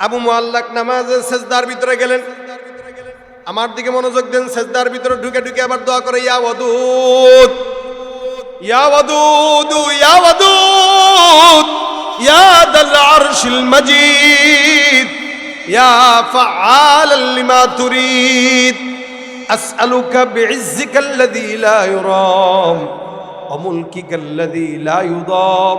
আবু মোয়াল্লাক নামাজের সেজদার ভিতরে গেলেন আমার দিকে মনোযোগ দেন সেজদার ভিতরে ঢুকে ঢুকে আবার দোয়া করে ইয়া ওয়াদুদ ইয়া ওয়াদুদ ইয়া ওয়াদুদ ইয়া দাল আরশিল মাজিদ ইয়া ফাআলাল লিমা তুরিদ أسألك بعزك الذي لا يرام وملكك الذي لا يضام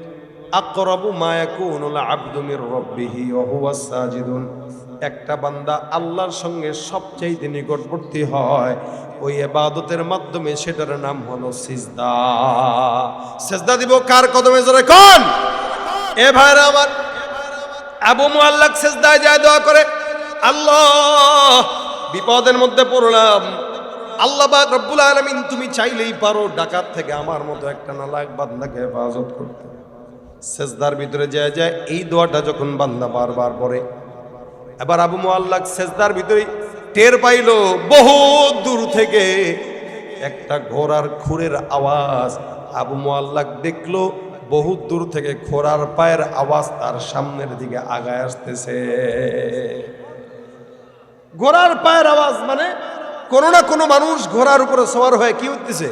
আকরাবু মা ইয়াকুনুল আবদু মির রাব্বিহি ওয়া হুয়া সাজিদুন। একটা বান্দা আল্লাহর সঙ্গে সবচেয়ে নিকটবর্তী হয়। ওই ইবাদতের মাধ্যমে সেটার নাম হলো সিজদা। সিজদা দিব কার কদমে জোরে কোন? এ ভাইরা আমার, আবু মুআল্লাক সেজদায় যায় দোয়া করে, আল্লাহ, বিপদের মধ্যে পড়লাম। আল্লাহ রব্বুল আলামিন, তুমি চাইলেই পারো ডাকাত থেকে আমার মতো একটা নালাক বান্দাকে হেফাজত করতে। সেজদার ভিতরে যায় যায় এই দোয়াটা যখন বান্দা বারবার পরে এবার আবু মুআল্লাক সেজদার ভিতরে টের পাইল বহু দূর থেকে একটা ঘোড়ার খুরের আওয়াজ। আবু মুআল্লাক দেখল বহু দূর থেকে ঘোড়ার পায়ের আওয়াজ তার সামনের দিকে আগায় আসতেছে। ঘোড়ার পায়ের আওয়াজ মানে কোনো না কোনো মানুষ ঘোড়ার উপরে সওয়ার হয়ে কি উঠতেছে?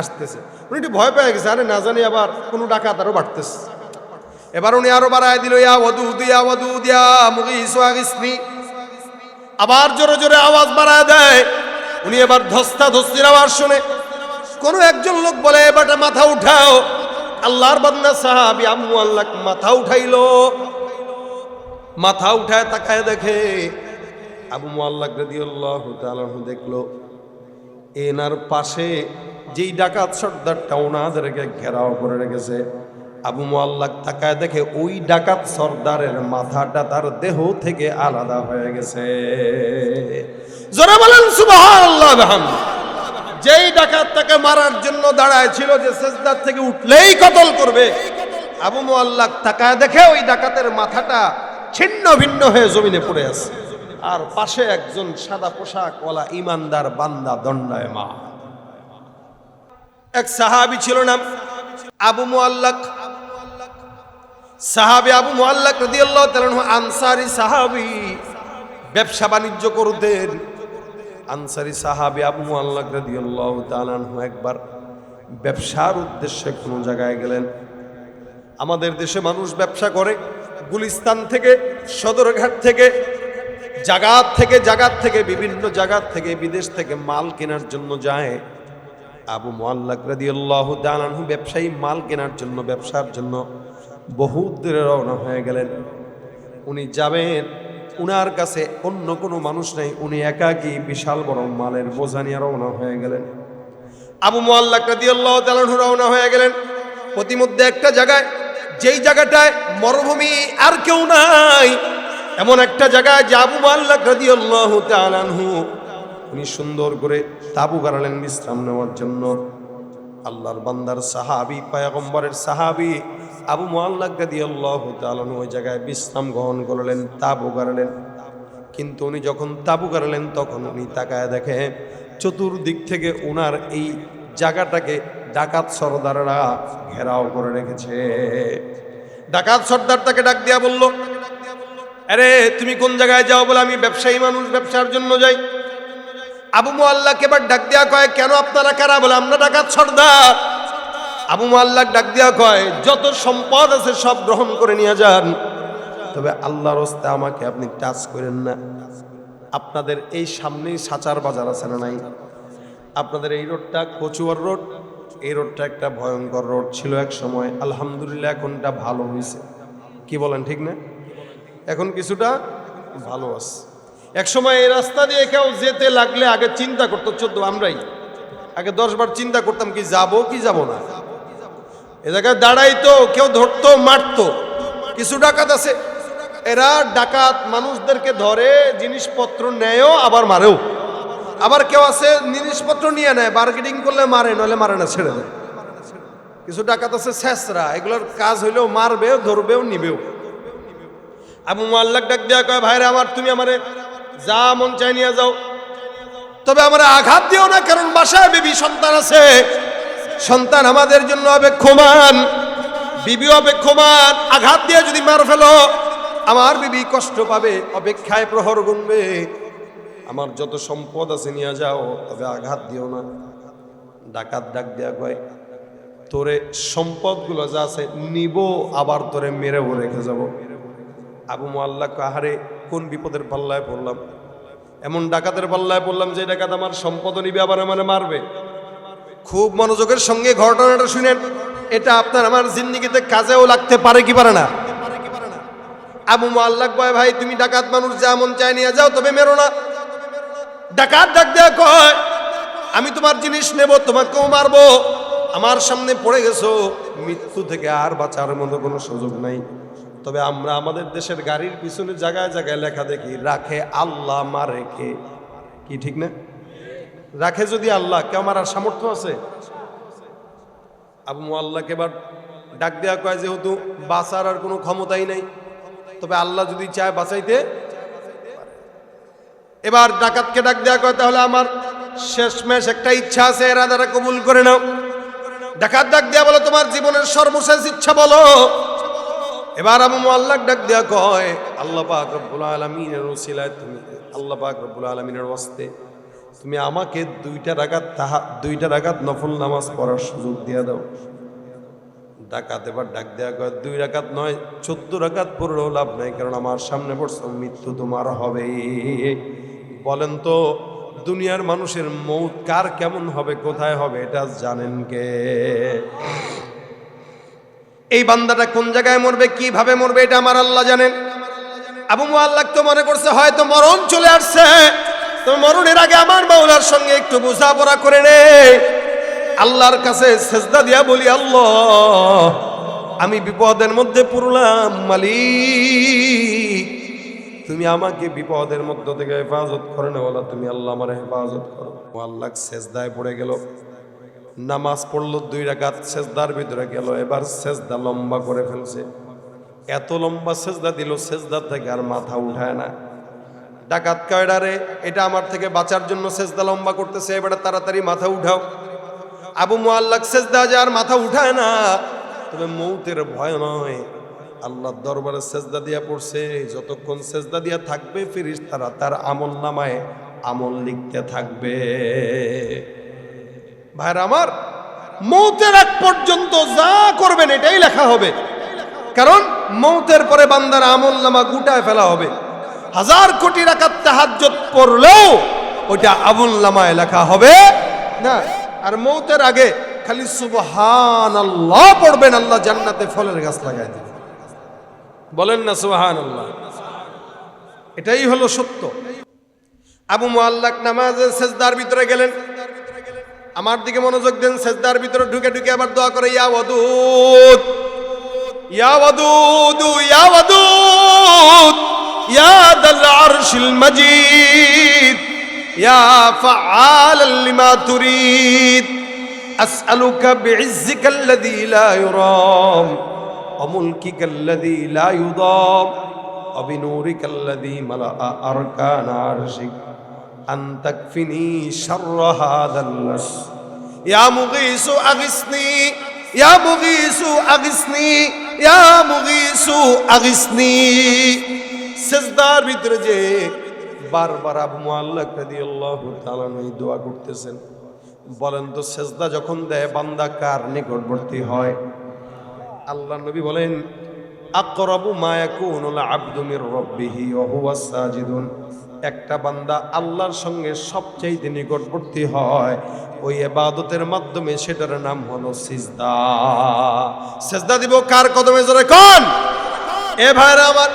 আসতেছে। উনি একটু ভয় পেয়ে গেছে, আরে না জানি আবার কোনো ডাকাত আরও বাড়তেছে। এবার উনি আরও বাড়ায় দিল, ইয়া মুগিস ওয়াগিসনি আবার জোরে জোরে আওয়াজ বাড়ায় দেয়। উনি এবার ধস্তা ধস্তির আওয়াজ শুনে, কোনো একজন লোক বলে এবারটা মাথা উঠাও। আল্লাহর বান্দা সাহাবি আম্মু আল্লাহ মাথা উঠাইলো। মাথা উঠায় তাকায় দেখে আবু মোয়াল্লাক রাদিয়াল্লাহু তাআলা দেখল, এনার পাশে যেই ডাকাত সর্দারটা ওনাদেরকে ঘেরাও করে রেখেছে। আবু মোয়াল্লাক তাকায় দেখে ওই ডাকাত সর্দারের মাথাটা তার দেহ থেকে আলাদা হয়ে গেছে। জোরে বলেন বিহামদি। যেই ডাকাত তাকে মারার জন্য দাঁড়ায় ছিল যে সেজদার থেকে উঠলেই কতল করবে। আবু মোয়াল্লাক তাকায় দেখে ওই ডাকাতের মাথাটা ছিন্ন ভিন্ন হয়ে জমিনে পড়ে আছে। আর পাশে একজন সাদা পোশাকওয়ালা ইমানদার বান্দা দণ্ডায় মা এক সাহাবি ছিল নাম আবু মুআল্লাক। সাহাবি আবু মুআল্লাক রাদিয়াল্লাহু আনহু আনসারী সাহাবি। ব্যবসা বাণিজ্য করতেন। আনসারী সাহাবি আবু মুআল্লাক রাদিয়াল্লাহু তাআলা আনহু একবার ব্যবসার উদ্দেশ্যে কোনো জায়গায় গেলেন। আমাদের দেশে মানুষ ব্যবসা করে গুলিস্তান থেকে, সদরঘাট থেকে, জাগাত থেকে জাগাত থেকে, বিভিন্ন জাগাত থেকে, বিদেশ থেকে মাল কেনার জন্য যায়। আবু মোয়াল্লাক রাদিয়াল্লাহু তাআলাহু ব্যবসায়ী, মাল কেনার জন্য, ব্যবসার জন্য বহু দূরে রওনা হয়ে গেলেন। উনি যাবেন, উনার কাছে অন্য কোনো মানুষ নাই, উনি একাকী বিশাল বড় মালের বোঝা নিয়ে রওনা হয়ে গেলেন। আবু মোয়াল্লাক রাদিয়াল্লাহু রওনা হয়ে গেলেন। প্রতিমধ্যে একটা জায়গায়, যেই জায়গাটায় মরুভূমি আর কেউ নাই, এমন একটা জায়গায় যে আবু মাল্লাক রাদিয়াল্লাহু উনি সুন্দর করে তাবু গাড়ালেন বিশ্রাম নেওয়ার জন্য। আল্লাহর বান্দার সাহাবি, পায়গম্বরের সাহাবি আবু মুআল্লাক রাদিয়াল্লাহু তাআলা আনহু ওই জায়গায় বিশ্রাম গ্রহণ করলেন, তাবু গাড়ালেন। কিন্তু উনি যখন তাবু গাড়ালেন, তখন উনি তাকায় দেখে চতুর্দিক থেকে উনার এই জায়গাটাকে ডাকাত সর্দাররা ঘেরাও করে রেখেছে। ডাকাত সর্দার তাকে ডাক দিয়া বলল, আরে, তুমি কোন জায়গায় যাও বলে আমি ব্যবসায়ী মানুষ, ব্যবসার জন্য যাই? আবু মোয়াল্লাকে এবার ডাক দেওয়া কয়, কেন আপনারা কারা বলে, আমরা ডাকাত সর্দার। আবু মোয়াল্লাক ডাক দেওয়া কয়, যত সম্পদ আছে সব গ্রহণ করে নিয়ে যান। তবে আল্লাহর হস্তে আমাকে আপনি টাচ করেন না। আপনাদের এই সামনেই সাচার বাজার আছে না নাই? আপনাদের এই রোডটা কচুয়ার রোড, এই রোডটা একটা ভয়ঙ্কর রোড ছিল এক সময়। আলহামদুলিল্লাহ এখনটা ভালো হয়েছে কি বলেন, ঠিক না? এখন কিছুটা ভালো আছে। এক সময় এই রাস্তা দিয়ে কেউ যেতে লাগলে আগে চিন্তা করতো, চোদ্দ, আমরাই। আগে দশ বার চিন্তা করতাম কি, যাব কি যাব না? এ জায়গায় দাঁড়াইতো, কেউ ধরতো, মারতো। কিছু ডাকাত আছে। এরা ডাকাত মানুষদেরকে ধরে, জিনিসপত্র নেয়ও, আবার মারেও। আবার কেউ আছে, জিনিসপত্র নিয়ে নেয় বার্গেটিং করলে মারে নলে মারে না, ছেড়ে দেয়। কিছু ডাকাত আছে, শেষরা, এগুলোর কাজ হইলেও মারবেও, ধরবেও, নিবেও। আবু মোয়াল্লাক ডাক দেয়া কয়, ভাইরা আমার, তুমি আমারে যা মন চাই নিয়ে যাও। তবে আমার আঘাত দিও না, কারণ বাসায় বেবি সন্তান আছে। সন্তান আমাদের জন্য অপেক্ষমান, বিবি অপেক্ষমান, আঘাত দিয়ে যদি মার ফেলো, আমার বিবি কষ্ট পাবে, অপেক্ষায় প্রহর গুনবে। আমার যত সম্পদ আছে নিয়ে যাও, তবে আঘাত দিও না। ডাকাত ডাক দেয়া কয়, তোরে সম্পদগুলো যা আছে নিব, আবার তোরে মেরেও রেখে যাব। আবু মোয়াল্লা কাহারে কোন বিপদের পাল্লায় পড়লাম? এমন ডাকাতের পাল্লায় পড়লাম যে ডাকাত আমার সম্পদ নিবে, আবার আমার মারবে। খুব মনোযোগের সঙ্গে ঘটনাটা শুনেন। এটা আপনার আমার জিন্দিগিতে কাজেও লাগতে পারে কি পারে না? আবু মোয়াল্লাক কয় ভাই, তুমি ডাকাত মানুষ যেমন চাই নিয়ে যাও, তবে মেরো না। ডাকাত ডাক দেয়া কয়, আমি তোমার জিনিস নেব, তোমাকেও মারবো। আমার সামনে পড়ে গেছো। মৃত্যু থেকে আর বাঁচার মতো কোনো সুযোগ নাই। তবে আমরা আমাদের দেশের গাড়ির পিছনে জায়গায় জায়গায় লেখা দেখি, রাখে আল্লাহ, মারে কে? কি, ঠিক না? রাখে যদি আল্লাহ, কেউ মারার সামর্থ্য আছে? আবু আল্লাহকে এবার ডাক দেওয়া কয় যেহেতু বাঁচার আর কোনো ক্ষমতাই নাই, তবে আল্লাহ যদি চায় বাঁচাইতে এবার ডাকাতকে ডাক দেওয়া কয়, তাহলে আমার শেষমেশ একটা ইচ্ছা আছে, এরা দ্বারা কবুল করে নাও। ডাকাত ডাক দেয়া বলো, তোমার জীবনের সর্বশেষ ইচ্ছা বলো। এবার আবু আল্লাহ ডাক দেয়া কয়, আল্লাহ পাক আলমিনের ওসিলায় তুমি, আল্লাহ পাক আলমিনের ওয়াস্তে তুমি আমাকে দুইটা রাগাত তাহা, দুইটা রাগাত নফল নামাজ পড়ার সুযোগ দিয়ে দাও। ডাকাত এবার ডাক দেওয়া কয়, দুই রাকাত নয়, চোদ্দ রাকাত পড়লেও লাভ নাই, কারণ আমার সামনে পড়ছে, মৃত্যু তোমার হবে। বলেন তো, দুনিয়ার মানুষের মৌত কার কেমন হবে, কোথায় হবে, এটা জানেন কে? এই বান্দাটা কোন জায়গায় মরবে, কীভাবে মরবে, এটা আমার আল্লাহ জানেন। আবু আল্লাহ তো মনে করছে, হয়তো মরণ চলে আসছে। তো মরণের আগে আমার মাওলার সঙ্গে একটু বোঝাপড়া করে নে। আল্লাহর কাছে সেজদা দিয়া বলি, আল্লাহ, আমি বিপদের মধ্যে পড়লাম, মালিক। তুমি আমাকে বিপদের মধ্য থেকে হেফাজত করে না, বলা, তুমি আল্লাহ আমার হেফাজত করো। আল্লাহ, সেজদায় পড়ে গেল। নামাজ পড়ল দুই রাকাত, সেজদার ভিতরে গেল, এবার সেজদা লম্বা করে ফেলছে। এত লম্বা সেজদা দিল সেজদা থেকে আর মাথা উঠায় না। ডাকাত কয়ডারে এটা আমার থেকে বাঁচার জন্য সেজদা লম্বা করতেছে, এবারে তাড়াতাড়ি মাথা উঠাও। আবু মোয়াল্লাক সেজদা যে আর মাথা উঠায় না। তবে মৌতের ভয় নয়। আল্লাহর দরবারে সেজদা দিয়া পড়ছে, যতক্ষণ সেজদা দিয়া থাকবে ফিরিস তারা তার আমল নামায় আমল লিখতে থাকবে। ভাইরা আমার, মৌতের এক পর্যন্ত যা করবেন, এটাই লেখা হবে। কারণ মৌতের পরে বান্দার আমল নামা গুটায় ফেলা হবে। হাজার কোটি রাকাত তাহাজ্জত পড়লেও ওইটা আমল নামায় লেখা হবে না। আর মৌতের আগে খালি সুবহান আল্লাহ পড়বেন, আল্লাহ জান্নাতে ফলের গাছ লাগাই দেবেন। বলেন না সুবহান আল্লাহ এটাই হলো সত্য। আবু মোয়াল্লাক নামাজের সেজদার ভিতরে গেলেন। আমার দিকে মনোযোগ দেন, সেজদার ভিতরে ঢুকে ঢুকে আবার দোয়া করে, ইয়া ওয়াদুদ ইয়া ওয়াদুদ ইয়া ওয়াদুদ। يا ذا العرش المجيد يا فعالا لما تريد أسألك بعزك الذي لا يرام وملكك الذي لا يضام وبنورك الذي ملأ أركان عرشك أن تكفني شر هذا النص يا مغيث أغثني يا مغيث أغثني يا مغيث أغثني. সেজদার ভিতরে যে বারবার আবু মুআল্লাক রাদিয়াল্লাহু তাআলা এই দোয়া করতেছেন। বলেন তো সেজদা যখন দেয়, বান্দা কার নিকটবর্তী হয়? আল্লাহ নবী বলেন, আকরাবু মা ইয়াকুনুল আবদু মির রাব্বিহি ওয়া হুয়া সাজিদুন। একটা বান্দা আল্লাহর সঙ্গে সবচেয়ে নিকটবর্তী হয়, ওই ইবাদতের মাধ্যমে সেটার নাম হলো সিজদা। সিজদা দিব কার কদমে? জোরে কোন। এ ভাইরা আমার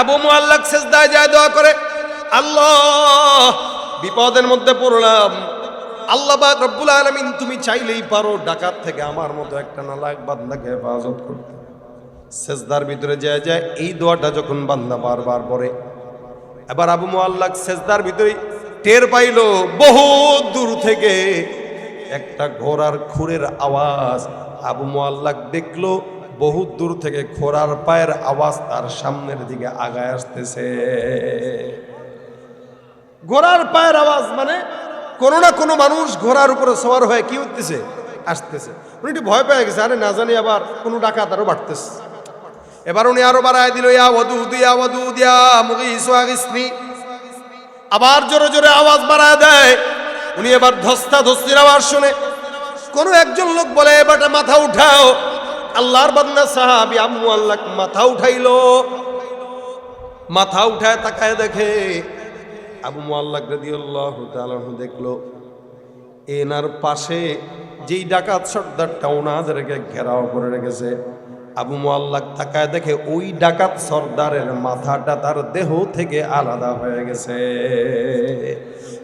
আবু মুআল্লাক সিজদায় যায় দোয়া করে, আল্লাহ, বিপদের মধ্যে পড়লাম। আল্লাহ পাক রব্বুল আলামিন, তুমি চাইলেই পারো ডাকাত থেকে আমার মতো একটা নালাক বান্দাকে হেফাজত করতে। সেজদার ভিতরে যায় যায় এই দোয়াটা যখন বান্দা বারবার পরে এবার আবু মোয়াল্লাক সেজদার ভিতরে টের পাইল বহু দূর থেকে একটা ঘোড়ার খুরের আওয়াজ। আবু মোয়াল্লাক দেখল বহু দূর থেকে ঘোড়ার পায়ের আওয়াজ তার সামনের দিকে আগায় আসতেছে। ঘোড়ার পায়ের আওয়াজ মানে কোনো না কোনো মানুষ ঘোড়ার উপরে সওয়ার হয়ে কি উঠতেছে? আসতেছে। উনি একটু ভয় পেয়ে গেছে, আরে না জানি আবার কোনো ডাকাত আরও বাড়তেছে। এবার উনি আরও বাড়ায় দিল, ইয়া ওদুদ ইয়া ওদুদ ইয়া মুগিস ওয়াগিসনি আবার জোরে জোরে আওয়াজ বাড়ায় দেয়। উনি এবার ধস্তা ধস্তির আওয়াজ শুনে। কোন একজন লোক বলে এবারটা মাথা উঠাও। আল্লাহর বান্দা সাহাবি আম্মু আল্লাহ মাথা উঠাইলো। মাথা উঠায় তাকায় দেখে আবু মোয়াল্লাক রাদিয়াল্লাহু তাআলা দেখল, এনার পাশে যেই ডাকাত সর্দার সর্দারটা ওনাদেরকে ঘেরাও করে রেখেছে। আবু মোয়াল্লাক তাকায় দেখে ওই ডাকাত সর্দারের মাথাটা তার দেহ থেকে আলাদা হয়ে গেছে।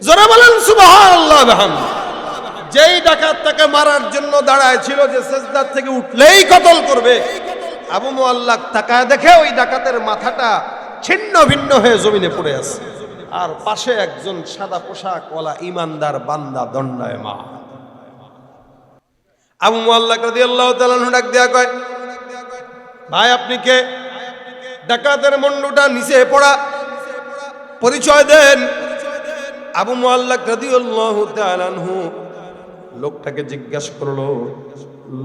জোরে বলেন সুবহানাল্লাহ, বিহামদি। যেই ডাকাত তাকে মারার জন্য দাঁড়ায় ছিল যে সেজদার থেকে উঠলেই কতল করবে। আবু মোয়াল্লাক তাকায় দেখে ওই ডাকাতের মাথাটা ছিন্ন ভিন্ন হয়ে জমিনে পড়ে আছে। আর পাশে একজন সাদা পোশাক ওলা ইমানদার বান্দা দণ্ডায় মা। আবু মোয়াল্লাক রাদিয়াল্লাহু তাআলা ডাক দেয়া কয়, ভাই, আপনি কে? ডাকাতের মন্ডুটা নিচে পড়া। পরিচয় দেন। আবু মোয়াল্লাক রাদিয়াল্লাহু তাআলা আনহু লোকটাকে জিজ্ঞাসা করল,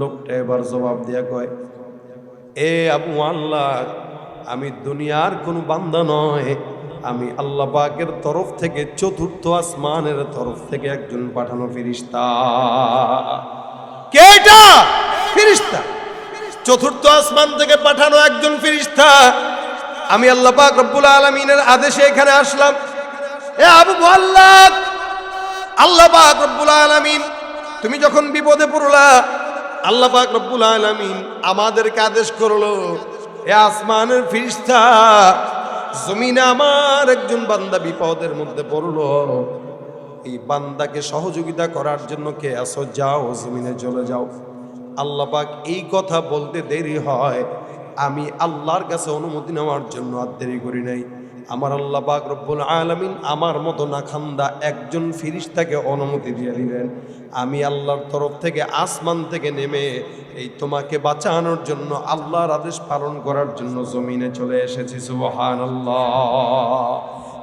লোকটা এবার জবাব দিয়া কয়, এ আবু আল্লাহ, আমি দুনিয়ার কোনো বান্দা নয়। আমি আল্লাহ পাকের তরফ থেকে চতুর্থ আসমানের তরফ থেকে একজন পাঠানো ফিরিস্তা কে এটা ফিরিস্তা চতুর্থ আসমান থেকে পাঠানো একজন ফিরিস্তা আমি আল্লাহ পাক রব্বুল আলমিনের আদেশে এখানে আসলাম। এ আবু আল্লাহ আল্লাহ পাক রব্বুল আলামিন তুমি যখন বিপদে পড়লা, আল্লাহ পাক রব্বুল আলামিন আমাদেরকে আদেশ করল, এ আসমানের ফিরিস্তা, জমিনে আমার একজন বান্দা বিপদের মধ্যে পড়ল। এই বান্দাকে সহযোগিতা করার জন্য কে আসো যাও, জমিনে চলে যাও। আল্লাহ পাক এই কথা বলতে দেরি হয়। আমি আল্লাহর কাছে অনুমতি নেওয়ার জন্য আর দেরি করি নাই। আমার আল্লাহ পাক রব্বুল আলামিন আমার মতো না খান্দা একজন ফিরিস্তাকে অনুমতি দিয়ে দিলেন। আমি আল্লাহর তরফ থেকে আসমান থেকে নেমে এই তোমাকে বাঁচানোর জন্য আল্লাহর আদেশ পালন করার জন্য জমিনে চলে এসেছি, সুবহানাল্লাহ।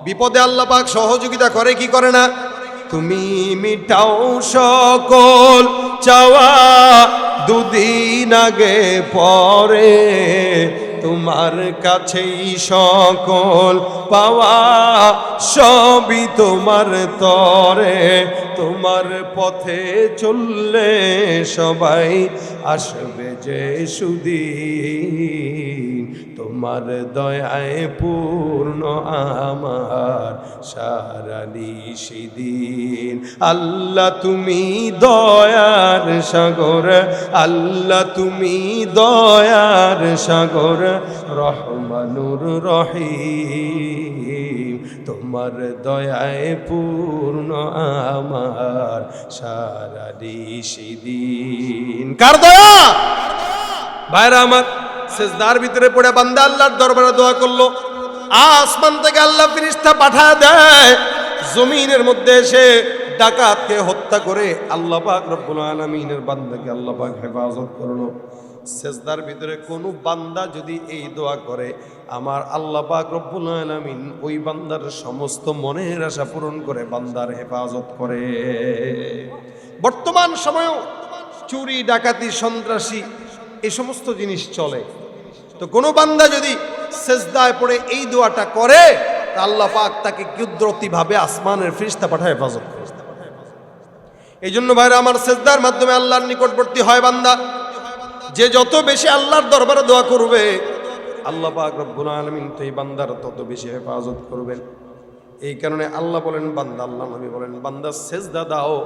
বিপদে আল্লাহ পাক সহযোগিতা করে, কি করে না? তুমি মিটাও সকল চাওয়া দুদিন আগে পরে। তোমার কাছেই সকল পাওয়া সবই তোমার তরে। তোমার পথে চললে সবাই আসবে যে সুদিন। তোমার দয়ায় পূর্ণ আমার সারা নিশিদিন। আল্লাহ তুমি দয়ার সাগর, আল্লাহ তুমি দয়ার সাগর, রহমানুর রহিম। তোমার দয়ায় পূর্ণ আমার সারা নিশিদিন। কার দয়া? ভাইরা আমার সেজদার ভিতরে পড়ে বান্দা আল্লাহর দরবারে দোয়া করল। আসমান থেকে আল্লাহ ফিরিস্তা পাঠা দেয়। জমিনের মধ্যে এসে ডাকাতকে হত্যা করে আল্লাহ পাক রব্বুল আলামিনের বান্দাকে আল্লাহ পাক হেফাজত করল। সেজদার ভিতরে কোনো বান্দা যদি এই দোয়া করে, আমার আল্লাহ পাক রব্বুল আলামিন ওই বান্দার সমস্ত মনের আশা পূরণ করে বান্দার হেফাজত করে। বর্তমান সময়েও চুরি, ডাকাতি, সন্ত্রাসী এই সমস্ত জিনিস চলে। তো কোনো বান্দা যদি সেজদায় পড়ে এই দোয়াটা করে, তা আল্লাহ পাক তাকে কুদরতিভাবে আসমানের ফিরিস্তা পাঠায় হেফাজত এই জন্য ভাইরা আমার সেজদার মাধ্যমে আল্লাহর নিকটবর্তী হয় বান্দা। যে যত বেশি আল্লাহর দরবারে দোয়া করবে, আল্লাহ পাক রব্বুল তো এই বান্দার তত বেশি হেফাজত করবেন এই কারণে আল্লাহ বলেন, বান্দা আল্লাহ নবী বলেন, বান্দা সেজদা দাও,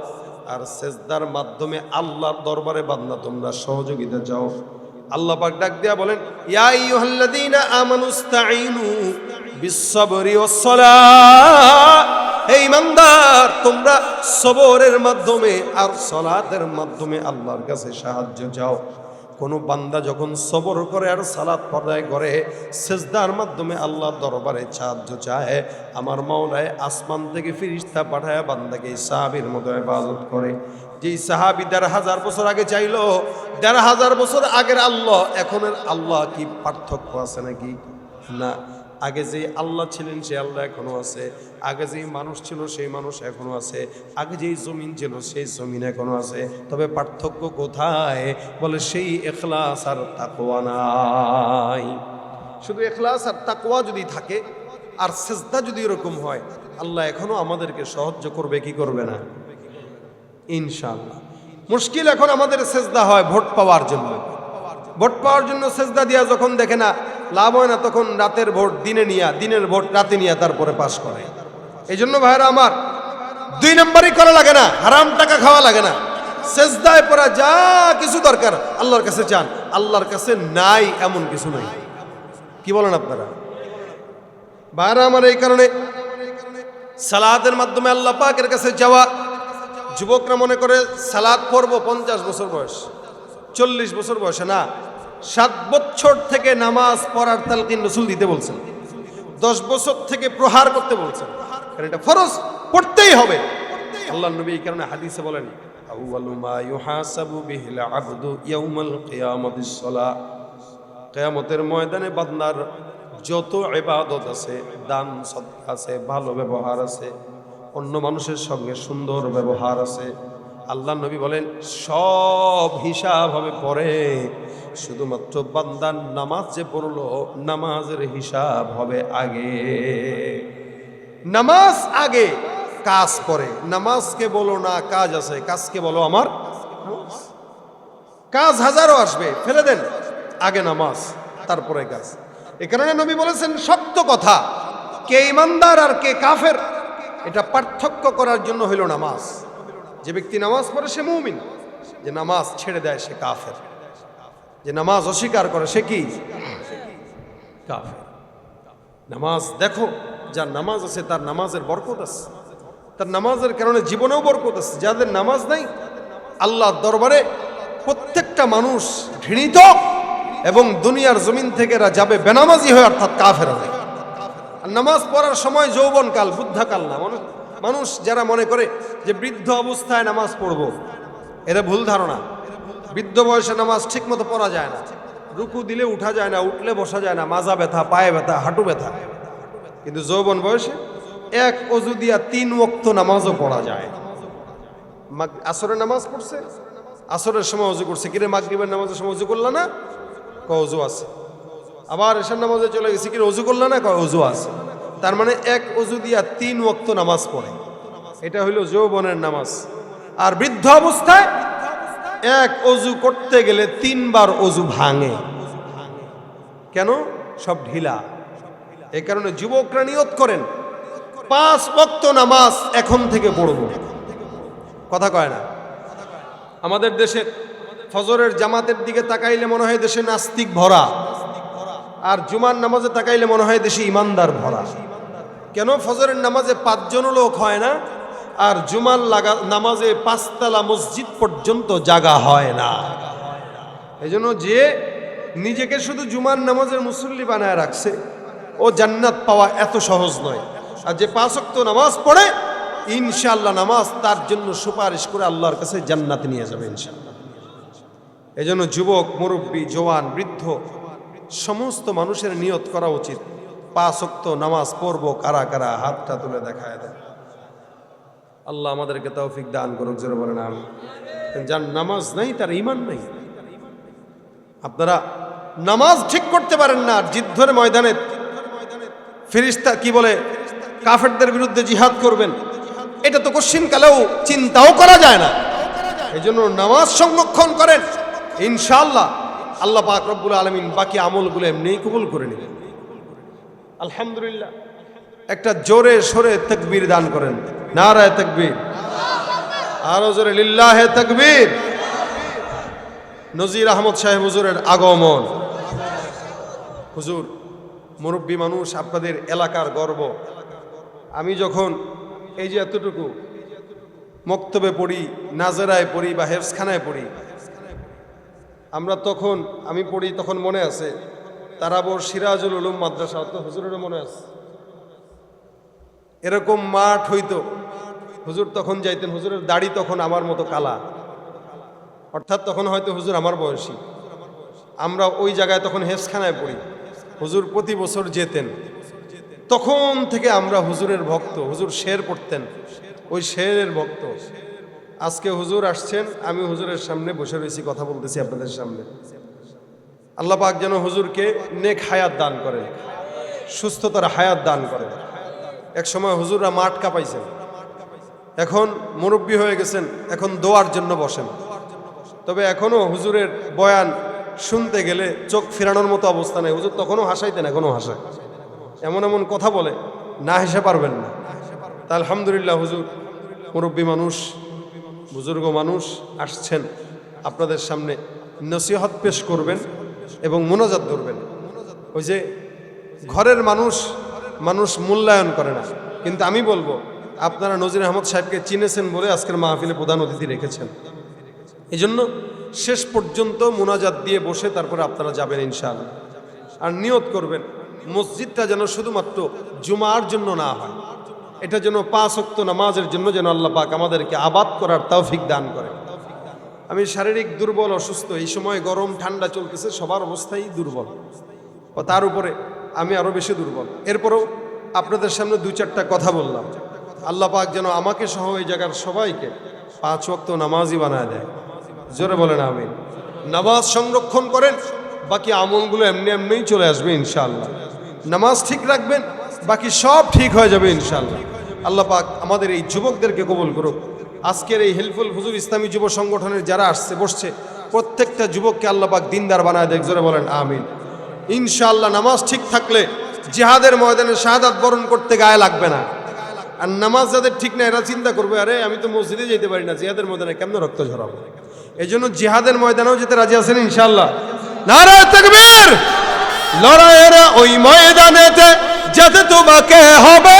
আর সেজদার মাধ্যমে আল্লাহর দরবারে বান্দা তোমরা সহযোগিতা যাও আল্লাহ পাক ডাক দিয়া বলেন, ইয়া আইয়ুহাল্লাযীনা আমানুস্তাঈনু বিস-সাবরি ওয়াস-সালাহ হে ইমানদার তোমরা সবরের মাধ্যমে আর সলাতের মাধ্যমে আল্লাহর কাছে সাহায্য চাও। কোনো বান্দা যখন সবর করে আর সালাত পর্দায় করে, সেজদার মাধ্যমে আল্লাহ দরবারে সাহায্য চায়। আমার মাওলায় আসমান থেকে ফিরিস্তা পাঠায় বান্দাকে সাহাবির মতো হেফাজত করে। যেই সাহাবি দেড় হাজার বছর আগে চাইলো, দেড় হাজার বছর আগের আল্লাহ, এখনের আল্লাহ কি পার্থক্য আছে নাকি? না। আগে যে আল্লাহ ছিলেন সে আল্লাহ এখনও আছে। আগে যেই মানুষ ছিল সেই মানুষ এখনও আছে। আগে যেই জমিন ছিল সেই জমিন এখনও আছে। তবে পার্থক্য কোথায়? বলে সেই এখলাস আর তাকওয়া নাই। শুধু এখলাস আর তাকওয়া যদি থাকে, আর সেজদা যদি এরকম হয়, আল্লাহ এখনও আমাদেরকে সাহায্য করবে, কি করবে না? ইনশাআল্লাহ। মুশকিল এখন আমাদের সেজদা হয় ভোট পাওয়ার জন্য। ভোট পাওয়ার জন্য সেজদা দিয়া যখন দেখে না, লাভ হয় না, তখন রাতের ভোট, দিনে নিয়া, দিনের ভোট, রাতে নিয়ে তারপরে পাশ করে। এই জন্য ভাইরা আমার, দুই নম্বরই করা লাগে না, হারাম টাকা খাওয়া লাগে না। সেজদায় পড়া যা কিছু দরকার, আল্লাহর কাছে চান। আল্লাহর কাছে নাই এমন কিছু নাই। কি বলেন আপনারা? ভাইরা আমার এই কারণে সালাদের মাধ্যমে আল্লাহ পাকের কাছে যাওয়া যুবকরা মনে করে সালাদ পড়ব পঞ্চাশ বছর বয়স, চল্লিশ বছর বয়সে, না, সাত বছর থেকে নামাজ পড়ার তালকিন রসুল দিতে বলছেন। দশ বছর থেকে প্রহার করতে বলছেন। কারণ এটা ফরজ, পড়তেই হবে। আল্লাহ নবী এই কারণে হাদিসে বলেন কেয়ামতের ময়দানে বান্দার যত এবাদত আছে, দান, সদকা আছে, ভালো ব্যবহার আছে অন্য মানুষের সঙ্গে সুন্দর ব্যবহার আছে। আল্লাহ নবী বলেন, সব হিসাব হবে পরে। শুধুমাত্র বান্দার নামাজ যে পড়ল, নামাজের হিসাব হবে আগে। নামাজ আগে কাজ করে। নামাজকে বলো না, কাজ আছে। কাজকে বলো আমার। কাজ হাজারও আসবে। ফেলে দেন। আগে নামাজ, তারপরে কাজ। এ কারণে নবী বলেছেন, সত্য কথা। কে ইমানদার আর কে কাফের এটা পার্থক্য করার জন্য হইল নামাজ। যে ব্যক্তি নামাজ পড়ে, সে মৌমিন। যে নামাজ ছেড়ে দেয়, সে কাফের। যে নামাজ অস্বীকার করে, সে কি? কাফের। নামাজ দেখো, যার নামাজ আছে, তার নামাজের বরকত আছে। তার নামাজের কারণে জীবনেও বরকত আছে। যাদের নামাজ নাই, আল্লাহর দরবারে প্রত্যেকটা মানুষ ঘৃণিত এবং দুনিয়ার জমিন থেকে এরা যাবে বেনামাজি হয়ে, অর্থাৎ কাফের আর নামাজ পড়ার সময় যৌবনকাল, বুদ্ধাকাল না। মানুষ মানুষ যারা মনে করে যে বৃদ্ধ অবস্থায় নামাজ পড়ব, এটা ভুল ধারণা। বৃদ্ধ বয়সে নামাজ ঠিক মতো পড়া যায় না। রুকু দিলে উঠা যায় না, উঠলে বসা যায় না, মাজা ব্যথা, পায়ে ব্যথা, হাঁটু ব্যথা। কিন্তু যৌবন বয়সে এক অজু দিয়া তিন ওক্ত নামাজও পড়া যায়। আসরের নামাজ পড়ছে, আসরের সময় অজু করছে। কিরে মাগরিবের নামাজের সময় অজু করলা না? ক, অজু আছে। আবার এসার নামাজে চলে গেছে কি অজু করলা না? কয়, অজু আছে। তার মানে এক অজু দিয়া তিন ওক্ত নামাজ পড়ে। এটা হইল যৌবনের নামাজ। আর বৃদ্ধ অবস্থায় এক অজু করতে গেলে তিনবার অজু ভাঙে। কেন? সব ঢিলা। এই কারণে যুবকরা নিয়ত করেন, পাঁচ ওয়াক্ত নামাজ এখন থেকে পড়ব। কথা কয় না? আমাদের দেশের ফজরের জামাতের দিকে তাকাইলে মনে হয় দেশে নাস্তিক ভরা। আর জুমার নামাজে তাকাইলে মনে হয় দেশে ইমানদার ভরা। কেন? ফজরের নামাজে পাঁচজনও লোক হয় না, আর জুমার লাগা নামাজে পাঁচতলা মসজিদ পর্যন্ত জাগা হয় না। এই জন্য যে নিজেকে শুধু জুমার নামাজের মুসল্লি বানায় রাখছে, ও জান্নাত পাওয়া এত সহজ নয়। আর যে পাঁচক্ত নামাজ পড়ে ইনশাল্লাহ নামাজ তার জন্য সুপারিশ করে আল্লাহর কাছে জান্নাত নিয়ে যাবে ইনশাআল্লাহ। এই জন্য যুবক, মুরব্বী, জওয়ান, বৃদ্ধ সমস্ত মানুষের নিয়ত করা উচিত। পাঁচক্ত নামাজ পড়ব, কারা কারা হাতটা তুলে দেখায় দেয় আল্লাহ আমাদেরকে তৌফিক দান করুক, জোরে বলেন আমি যার নামাজ নাই, তার ইমান নেই। আপনারা নামাজ ঠিক করতে পারেন না, আর যুদ্ধের ময়দানে ফিরিস্তা কি বলে, কাফেরদের বিরুদ্ধে জিহাদ করবেন। এটা তো কালেও চিন্তাও করা যায় না। এই জন্য নামাজ সংরক্ষণ করেন। ইনশাআল্লাহ আল্লাহ পাক রব্বুল আলমিন বাকি আমলগুলো এমনিই কবুল করে নেবেন আলহামদুলিল্লাহ। একটা জোরে সরে তকবীর দান করেন। নারায় তকবীর। আরও জোরে লিল্লাহে তকবীর। নজির আহমদ সাহেব হুজুরের আগমন। হুজুর মুরব্বী মানুষ আপনাদের এলাকার গর্ব। আমি যখন এই যে এতটুকু মক্তবে পড়ি নাজেরায় পড়ি বা হেফসখানায় পড়ি আমরা তখন, আমি পড়ি তখন মনে আছে, তারাবর সিরাজুল উলুম মাদ্রাসা তো হুজুরেরও মনে আছে। এরকম মাঠ হইতো, হুজুর তখন যাইতেন, হুজুরের দাড়ি তখন আমার মতো কালা। অর্থাৎ তখন হয়তো হুজুর আমার বয়সী। আমরা ওই জায়গায় তখন হেফসখানায় পড়ি, হুজুর প্রতি বছর যেতেন। তখন থেকে আমরা হুজুরের ভক্ত, হুজুর শের পড়তেন, ওই শেরের ভক্ত। আজকে হুজুর আসছেন, আমি হুজুরের সামনে বসে রয়েছি, কথা বলতেছি আপনাদের সামনে। আল্লাহ পাক যেন হুজুরকে নেক হায়াত দান করে সুস্থতার হায়াত দান করে এক সময় হুজুররা মাঠ কাঁপাইছেন। এখন মুরব্বী হয়ে গেছেন, এখন দোয়ার জন্য বসেন। তবে এখনও হুজুরের বয়ান শুনতে গেলে চোখ ফেরানোর মতো অবস্থা নেই। হুজুর তখনও হাসাইতেন এখনও হাসায়। এমন এমন কথা বলে, না হেসে পারবেন না। তা আলহামদুলিল্লাহ হুজুর, মুরব্বী মানুষ বুজুর্গ মানুষ আসছেন, আপনাদের সামনে নসিহত পেশ করবেন এবং মোনাজাত ধরবেন। ওই যে ঘরের মানুষ মানুষ মূল্যায়ন করে না। কিন্তু আমি বলব, আপনারা নজির আহমদ সাহেবকে চিনেছেন বলে আজকের মাহফিলে প্রধান অতিথি রেখেছেন। এই জন্য শেষ পর্যন্ত মোনাজাত দিয়ে বসে তারপরে আপনারা যাবেন ইনশাআল্লাহ। আর নিয়ত করবেন, মসজিদটা যেন শুধুমাত্র জুমার জন্য না হয়। এটা যেন পাঁচ অক্ত নামাজের জন্য যেন আল্লাহ পাক আমাদেরকে আবাদ করার তৌফিক দান করে। আমি শারীরিক দুর্বল, অসুস্থ, এই সময় গরম, ঠান্ডা চলতেছে, সবার অবস্থাই দুর্বল। ও তার উপরে আমি আরও বেশি দুর্বল। এরপরও আপনাদের সামনে দু চারটা কথা বললাম। আল্লাহ পাক যেন আমাকে সহ এই জায়গার সবাইকে পাঁচ ওয়াক্ত নামাজই বানায় দেয়। জোরে বলেন আমি নামাজ সংরক্ষণ করেন, বাকি আমলগুলো এমনি এমনিই চলে আসবে ইনশাল্লাহ নামাজ ঠিক রাখবেন, বাকি সব ঠিক হয়ে যাবে ইনশাআল্লাহ। আল্লাহ পাক আমাদের এই যুবকদেরকে কবুল করুক। আজকের এই হেল্পফুল হুজুর ইসলামী যুব সংগঠনের যারা আসছে, বসছে, প্রত্যেকটা যুবককে আল্লাহ পাক দিনদার বানায় দেখ, জোরে বলেন, আমিন। ইনশাআল্লাহ নামাজ ঠিক থাকলে জিহাদের ময়দানে শাহাদাত বরণ করতে গায়ে লাগবে না। আর নামাজ যাদের ঠিক না, এরা চিন্তা করবে, আরে আমি তো মসজিদে যেতে পারি না, জিহাদের ময়দানে কেমন রক্ত ঝরাবো? এই জন্য জিহাদের ময়দানেও যেতে রাজি আছেন ইনশাআল্লাহ। নারা তাকবীর! লড়াইয়ের ওই ময়দানেতে যেতে তোমাকে হবে।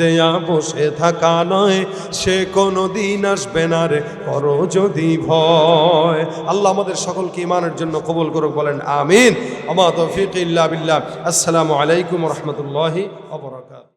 দেয়া বসে থাকা নয়, সে কোনো দিন আসবে না রে কর যদি ভয়। আল্লাহ আমাদের সকলকে ইমানের জন্য কবুল করুক, বলেন আমিন। আমা তৌফিক ইল্লা বিল্লাহ। আসসালামু আলাইকুম রহমতুল্লাহি অবরাকাত